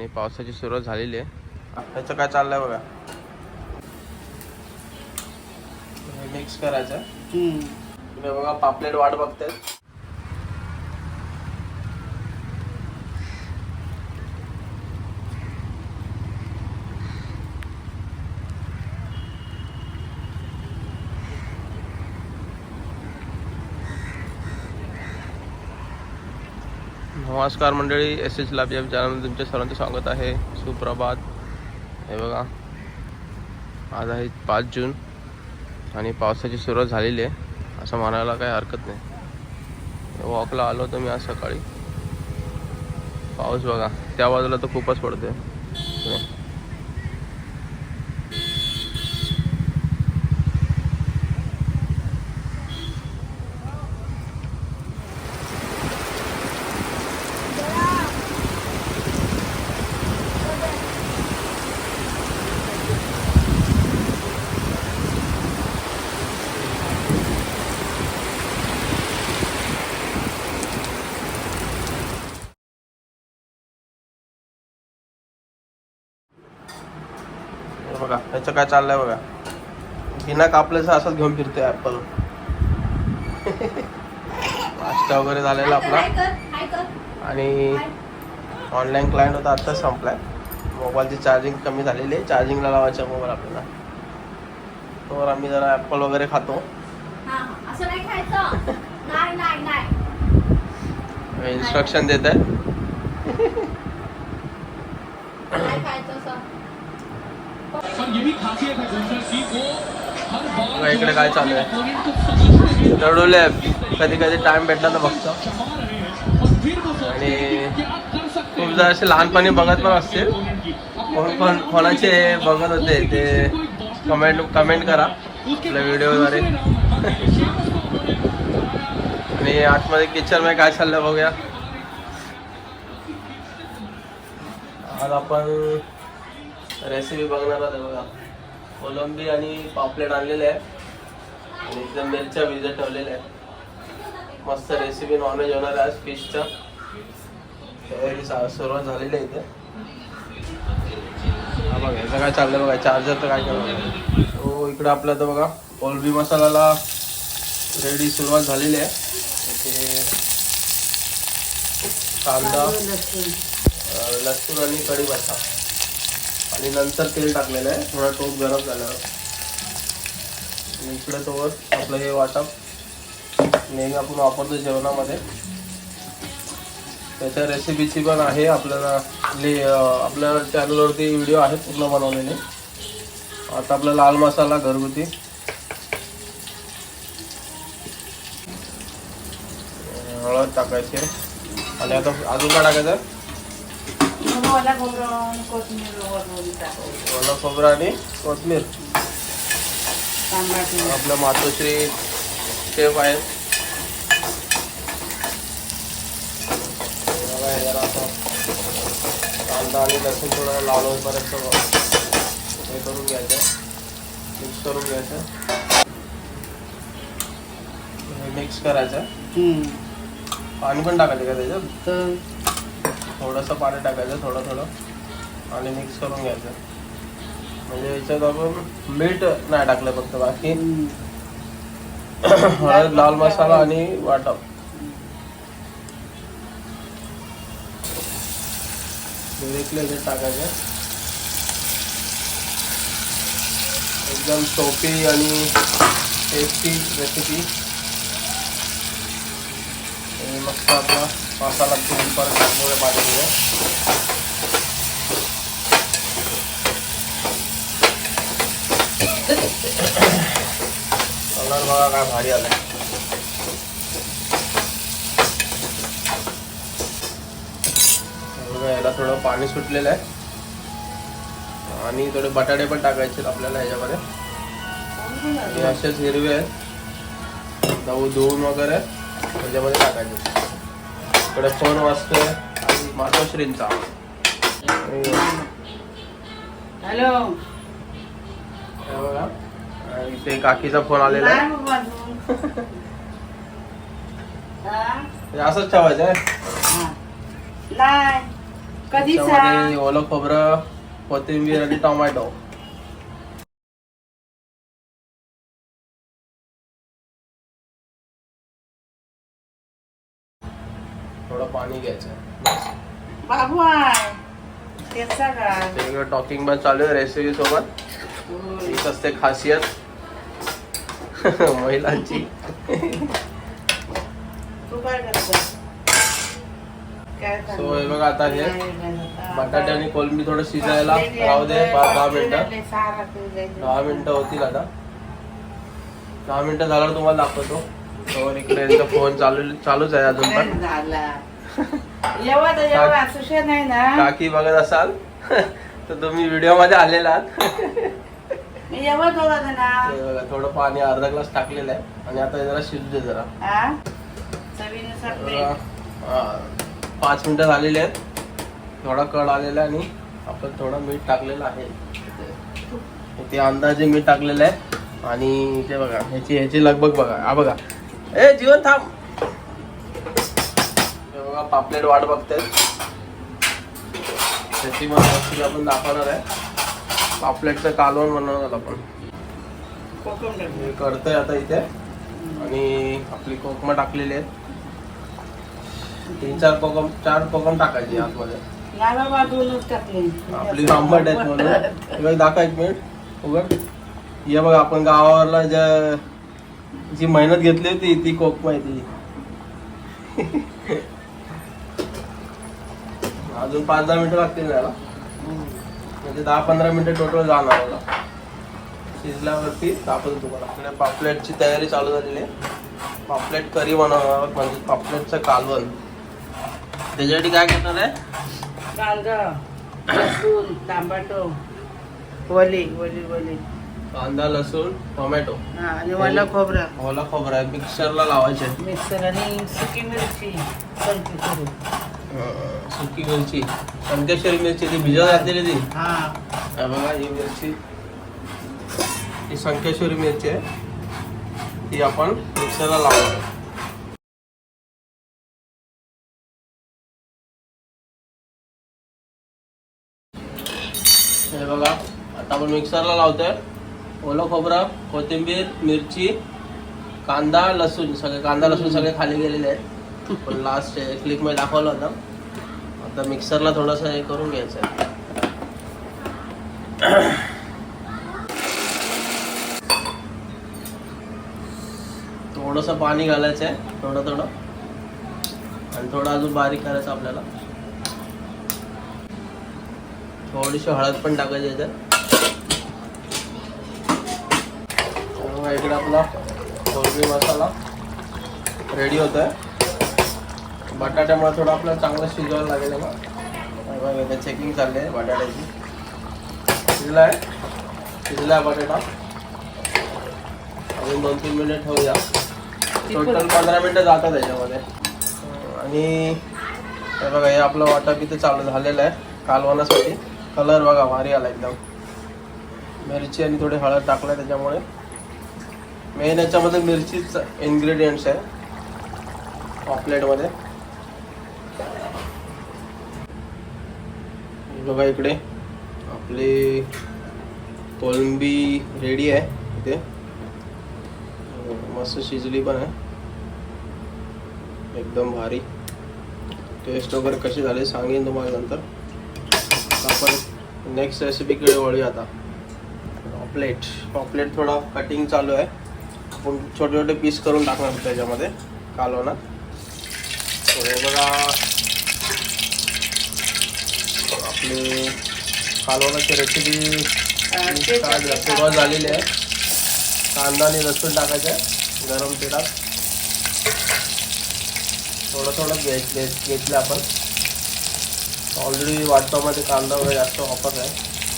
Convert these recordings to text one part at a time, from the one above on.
आणि पावसाची सुरुवात झालेली आहे. ह्याचं काय चाललंय बघा. मिक्स करायचं. तुम्ही बघा पापलेट वाट बघताय नमस्कार मंडळी एस एच लाभ या चॅनलमध्ये तुमच्या सर्वांचं स्वागत आहे. सुप्रभात. हे बघा आज आहे पाच जून आणि पावसाची सुरुवात झालेली आहे असं म्हणायला काही हरकत नाही. वॉकला आलो होतो मी आज सकाळी. पाऊस बघा त्या बाजूला तर खूपच पडतोय बघा ह्याचं काय चाललंय बघा. बिना कापल्याचं असंच घेऊन फिरतोय ऍपल नाश्ता वगैरे झालेला आपला. आणि ऑनलाईन क्लायंट होता आत्ताच संपलाय. मोबाईलची चार्जिंग कमी झालेली आहे. चार्जिंगला लावायचा मोबाईल आपल्याला. तर आम्ही जरा ॲपल वगैरे खातो. इन्स्ट्रक्शन देत आहे इकडे काय चालू आहे. रडवले कधी कधी टाइम भेटला तर बघतो. हैं आणि हैं खूप हैं? जण असे लहानपणी बघत पण असतील. कोण कोण कोणाचे बघत होते ते कमेंट कमेंट करा. आपल्या व्हिडिओद्वारे आणि आतमध्ये किचनमध्ये काय चाललंय बघूया. आज आपण रेसिपी बघणार आहोत बघा. कोलंबी आणि पापलेट आणलेले आहे. आणि एकदम मिरच्या भिजत ठेवलेल्या आहे मस्त रेसिपी नॉनव्हेज होणार आहे आज फिशच्या तयारी सुरुवात झालेली आहे इथे. हा बघा याचं काय चाललंय बघा. चार्जर तर काय केलं हो इकडं आपलं तर बघा कोलबी मसाल्याला रेडी सुरुवात झालेली आहे. इथे कांदा लसूण आणि कढीपत्ता. आणि नंतर तेल टाकलेलं आहे. थोडा टोप गरम झाल्यावर. आणि इकडे तोवर आपलं हे वाटप. नेहमी आपण वापरतो जेवणामध्ये. त्याच्या रेसिपीची पण आहे आपल्याला. ले आपल्या चॅनलवरती व्हिडिओ आहेत पूर्ण बनवलेले. आता आपला लाल मसाला घरगुती. हळद टाकायचे. आणि आता अजून काय टाकायचं? मला खोबरं कोथिंबीर वरून टाकायची. ओला खोबरं आणि कोथमीर. आपलं मातोश्री शेफ आहेत बघा हे जरा असं कांदा आणि लसूण थोडं लाल होईपर्यंत हे करून घ्यायचं. मिक्स करून घ्यायचं. हे मिक्स करायचं. पाणी पण टाकायचं का त्याच्यात? तर थोडंसं पाणी टाकायचं थोडं थोडं. आणि मिक्स करून घ्यायचं. म्हणजे याच्यात आपण मीठ नाही टाकलं फक्त बाकी. हळद लाल मसाला आणि वाटप. डिरेक्टली याच्यात टाकायचं. एकदम सोपी आणि टेस्टी रेसिपी मस्त आपला मसाला तीन परत टाकूया पाण्यामध्ये कलर बघा काय भारी आलाय. याला थोडं पाणी सुटलेलं आहे. आणि थोडे बटाटे पण टाकायचे आपल्याला याच्यामध्ये. असेच हिरवे आहेत. धु धुवून वगैरे त्याच्यामध्ये टाकायचे इकडे फोन वाजतोय. आणि मातोश्रींचा हॅलो. बघा. इथे काकीचा फोन आलेला आहे. असंच ठेवायचं आहे. ओलं खोबरं कोथिंबीर आणि टोमॅटो. थोडं पाणी घ्यायचं. बाबू आहे टॉकिंग पण चालू आहे रेसिपी सोबत. हीच असते खासियत. महिलांची. तू काय करतो काय सो हे बघा आता हे बटाटे आणि कोलंबी थोडं शिजायला. राहू दे दहा मिनिटं दहा मिनिटं होतील आता. दहा मिनिटं झाल्यावर तुम्हाला दाखवतो. इकडे फोन चालू चालूच आहे अजून पण. एवढं एवढा सुशे नाही ना. काकी बघत असाल तर तुम्ही व्हिडिओमध्ये आलेला आहात. मी एवढं हे बघा, थोडं पाणी अर्धा ग्लास टाकलेलं आहे आणि आता हे जरा शिजू दे जरा. हा चवीनुसार तर, मीठ. हा, पाच मिनिटं झालेली आहेत. थोडा कड आलेला आहे आणि आपण थोडं मीठ टाकलेलं आहे. इथे अंदाजे मीठ टाकलेलं आहे. आणि इथे बघा ह्याची ह्याची लगबग बघा. हा बघा. ए जीवन थांब. हे बघा पापलेट वाट बघते त्याची रेसिपी आपण दाखवणार आहे. पापलेटचं कालवण बनवणार आपण. हे करतोय आता इथे. आणि आपली कोकमं टाकलेली आहेत. तीन चार कोकम चार कोकम टाकायची आतमध्ये. आपली आंबट आहेत म्हणून. हे दाखवा एक मिनिट. उघड. ये बघ आपण गावावरला ज्या जी मेहनत घेतली होती ती कोकम आहे ती अजून पाच दहा मिनिटं लागतील त्याला म्हणजे दहा पंधरा मिनिटं टोटल जाणार मला शिजल्यावरती दाखवतो तुम्हाला. इकडे पापलेटची तयारी चालू झालेली आहे. पापलेट करी बनवणार म्हणजे पापलेटचं कालवण. त्याच्यासाठी काय करणार आहे? कांदा लसूण टमाटो वली वली वली. कांदा लसूण टोमॅटो. हा आणि वला खोबरं. ओला खोबरा मिक्सरला लावायचे. मिक्सर आणि सुकी मिरची. सुकी मिरची संकेश्वरी मिरची ती भिजत घातलेली ती. हा. बघा ही मिरची. ही संकेश्वरी मिरची आहे. ती आपण मिक्सरला लावणार हे बघा आता आपण मिक्सरला लावतोय. ओलं खोबरं कोथिंबीर मिरची कांदा लसूण सगळे कांदा लसूण सगळे खाली गेलेले आहेत. पण लास्ट क्लिकमध्ये दाखवलं होतं. आता मिक्सरला थोडंसं हे करून घ्यायचं आहे. थोडंसं पाणी घालायचं आहे थोडं थोडं. आणि थोडं अजून बारीक करायचं आपल्याला. थोडीशी हळद पण टाकायची याच्यात इकडे आपला कोलंबी मसाला रेडी होत आहे बटाट्यामुळे थोडं आपल्याला चांगलं शिजवायला लागेल ना. बघा चेकिंग चालली आहे बटाट्याची. शिजला आहे? शिजला आहे बटाटा. अजून दोन तीन मिनिट ठेवूया. टोटल पंधरा मिनिटं जातात त्याच्यामध्ये आणि हे बघा हे आपलं वाटप इथे चालू झालेलं आहे कालवनासाठी कलर बघा भारी आला एकदम. मिरची आणि थोडी हळद टाकलं त्याच्यामुळे. मेन याच्यामध्ये मिरचीच इन्ग्रेडियंट्स आहे. पॉपलेटमध्ये बघा इकडे. आपली कोलंबी रेडी आहे इथे. मस्त शिजली पण आहे. एकदम भारी. टेस्ट वगैरे कशी झाली सांगेन तुम्हाला नंतर. आपण नेक्स्ट रेसिपीकडे वळूया आता. पॉपलेट. पॉपलेट थोडा कटिंग चालू आहे. आपण छोटे छोटे पीस करून टाकणार त्याच्यामध्ये. कालवणात. बघा आपली कालवणाची रेसिपी सुरुवात झालेली आहे कांदा आणि लसूण टाकायचं. आहे गरम तेलात. थोडं थोडं घेत घेत घेतलं आपण. ऑलरेडी वाटपामध्ये कांदा वगैरे जास्त वापर आहे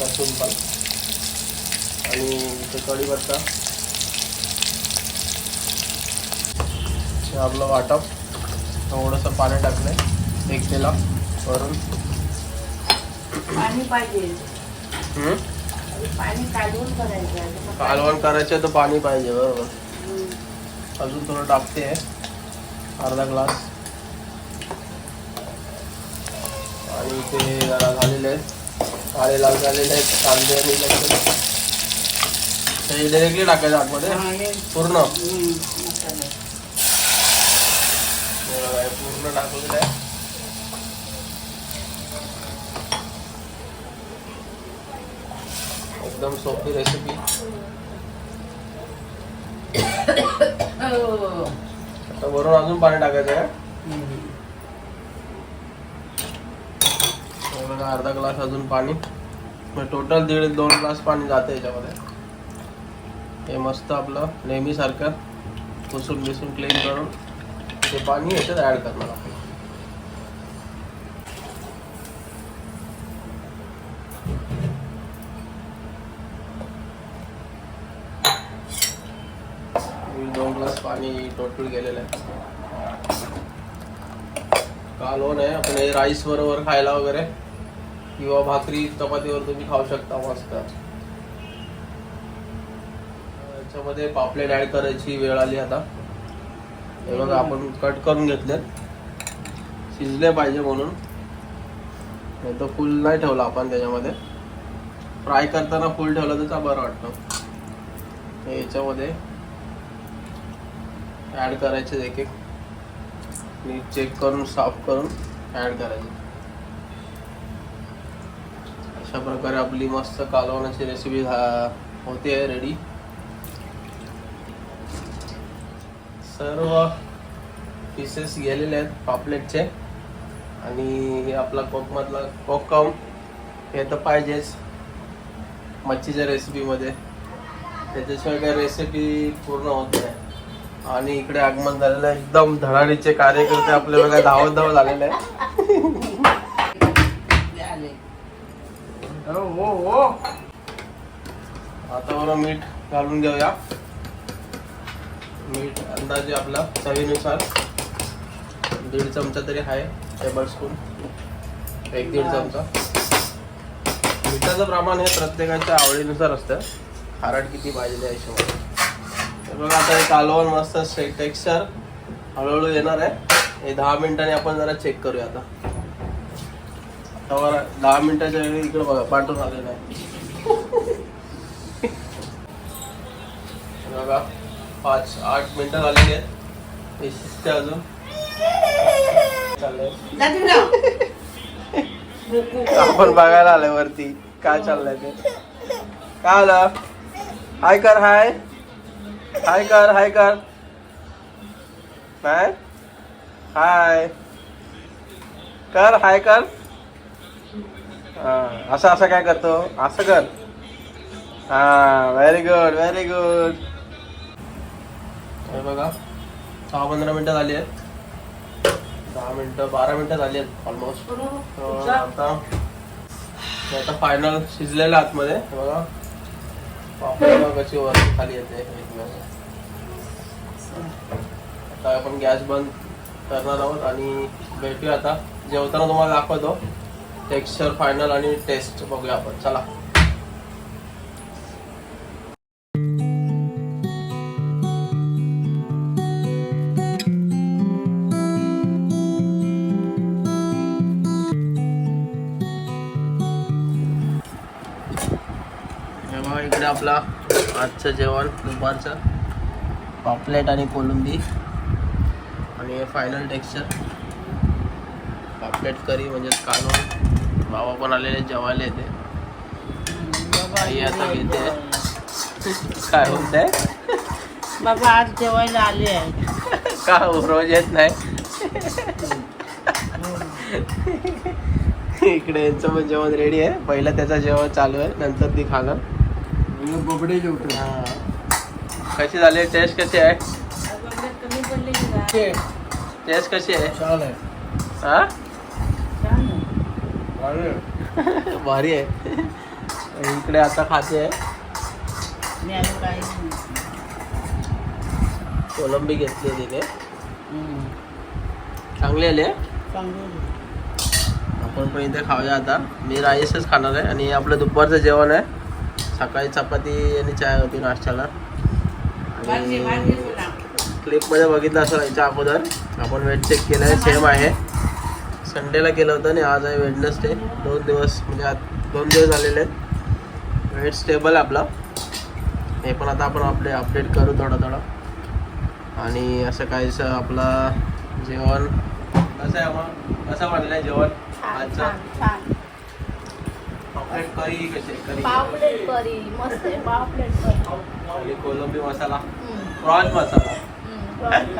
लसूण पण. आणि ते कढीपत्ता. हे आपलं वाटप. थोडंसं पाणी टाकलं एक तेला वरून. पाणी पाहिजे? पाणी करायचं कालवण करायचं तर पाणी पाहिजे बरोबर. अजून थोडं टाकते. अर्धा ग्लास. आणि ते जरा झालेले आहेत. काळे लाल झालेले आहेत. कांदे आणि डायरेक्टली टाकायचं आतमध्ये? पूर्ण? हम्म, पूर्ण टाकलेलं आहे. एकदम सोपी रेसिपी आता वरून अजून पाणी टाकायचं आहे. अर्धा ग्लास अजून पाणी. टोटल दीड दोन ग्लास पाणी जाते याच्यामध्ये. हे मस्त आपलं नेहमीसारखं पुसून बिसून क्लीन करून. ते पाणी याच्यात ॲड करणार आहे दोन ग्लास पाणी टोटल गेलेलं आहे. कालवण आहे हो आपण हे राईस बरोबर खायला वगैरे. किंवा भाकरी चपातीवर तुम्ही खाऊ शकता मस्त. याच्यामध्ये पापलेट ऍड करायची वेळ आली आता. हे बघा आपण कट करून घेतले शिजले पाहिजे म्हणून. नाही तर फुल नाही ठेवला आपण त्याच्यामध्ये. फ्राय करताना फुल ठेवलं तर बरं वाटतं? याच्यामध्ये ऍड करायचे एक एक. नीट चेक करून साफ करून ऍड करायचे. अशा प्रकारे आपली मस्त कालवण्याची रेसिपी होते रेडी सर्व पीसेस गेलेले आहेत पापलेटचे. आणि हे आपला कोकमधला कोकम हे तर पाहिजेच. मच्छीच्या रेसिपीमध्ये त्याच्याशिवाय काही रेसिपी पूर्ण होत नाही. आणि इकडे आगमन झालेलं आहे. एकदम धडाडीचे कार्यकर्ते आपले बघा धावत धावत आलेले आहे हो हो हो. आता बरं मीठ घालून घेऊया. मीठ अंदाजे आपला चवीनुसार दीड चमचा तरी आहे टेबल स्पून एक दीड चमचा. मिठाचं प्रमाण हे प्रत्येकाच्या आवडीनुसार असतं. खारट किती पाहिजे त्या हिशोबाने. बघा आता हे कालवण मस्त टेक्स्चर हळूहळू येणार आहे. हे दहा मिनिटांनी आपण जरा चेक करूया आता. आता दहा मिनिटाच्या वेळी इकडे बघा पाठवून आलेलं आहे. बघा. पाच आठ मिनिटं झालेली आहेत हे शिजते अजून चाललंय दादी ना. बुकू. आपण बघायला आलोय वरती। काय चाललंय ते काय आलं हाय कर हाय। हाय कर हाय कर। काय हाय। कर हाय कर। हा असं असं काय करतो असं कर। हा व्हेरी गुड व्हेरी गुड हे बघा सहा पंधरा मिनिटं झाली आहेत. दहा मिनिटं बारा मिनिटं झाली आहेत ऑलमोस्ट आता आता फायनल शिजलेलं आतमध्ये. हे बघा. पापड कशी वरती खाली येते. आता आपण गॅस बंद करणार आहोत आणि भेटूया आता. जेवताना तुम्हाला दाखवतो. टेक्स्चर फायनल आणि टेस्ट बघूया आपण. चला. इकडे आपला आजचं जेवण दुपारचं. पापलेट आणि कोलंबी. आणि हे फायनल टेक्स्चर पापलेट करी म्हणजे कालवण बाबा पण आलेले जेवायला येते. आई आता घेते. काय होतंय बाबा आज जेवायला आले आहे. का हो, रोज येत नाही? इकडे यांचं पण जेवण रेडी आहे. पहिलं त्याचं जेवण चालू आहे नंतर ती खाणार. बबडे जेवतो हा. कशी झाली टेस्ट कशी आहे कमी पडले की काय? टेस्ट कशी आहे छान आहे हा छान आहे. अरे भारी आहे इकडे आता खाते आहे मी आलो काही नाही. कोलंबी घेतली आहे तिने. चांगली आली चांगलं. आपण पण इथे खाऊया आता मी राईसच खाणार आहे आणि आपलं दुपारचं जेवण आहे सकाळी चपाती आणि चाय होती नाश्त्याला. बोला. क्लिपमध्ये बघितलं असं याच्या अगोदर. आपण वेट चेक केलं आहे सेम आहे. संडेला केलं होतं आणि आज आहे वेडनसडे दोन दिवस म्हणजे आज दोन दिवस झालेले आहेत. वेट स्टेबल आहे आपला. हे पण आता आपण आपले अपडेट करू थोडं थोडं. आणि असं काहीसं आपला जेवण. कसं आहे मग? कसं आहे जेवण? आजचं? करी कशी? आहे? करी. पाव प्लेट करी. मस्त आहे पाव प्लेट करी. आणि कोलंबी मसाला. हम्म, प्रॉन्स मसाला. हम्म, करी.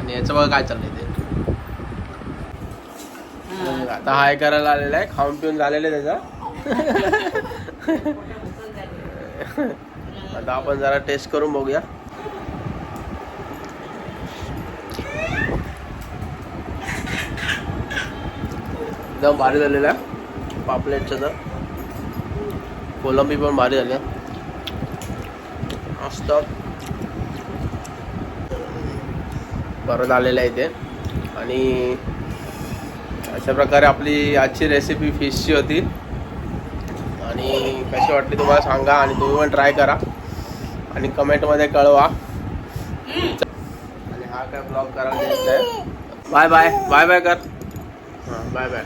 आणि याचं बघा काय चाललंय ते. आता हाय करायला आलेला आहे खाऊन पिऊन झालेलं आहे त्याचा. आता आपण जरा टेस्ट करून बघूया. एकदम भारी झालेलं आहे. पापलेटचं तर. कोलंबी पण भारी झाली आहे. मस्त. परत आलेलं आहे इथे आणि अशा प्रकारे आपली आजची रेसिपी फिशची होती. आणि कशी वाटली तुम्हाला सांगा आणि तुम्ही पण ट्राय करा. आणि कमेंटमध्ये कळवा. आणि हा काय ब्लॉग करायला आहे बाय बाय बाय बाय कर. हां बाय बाय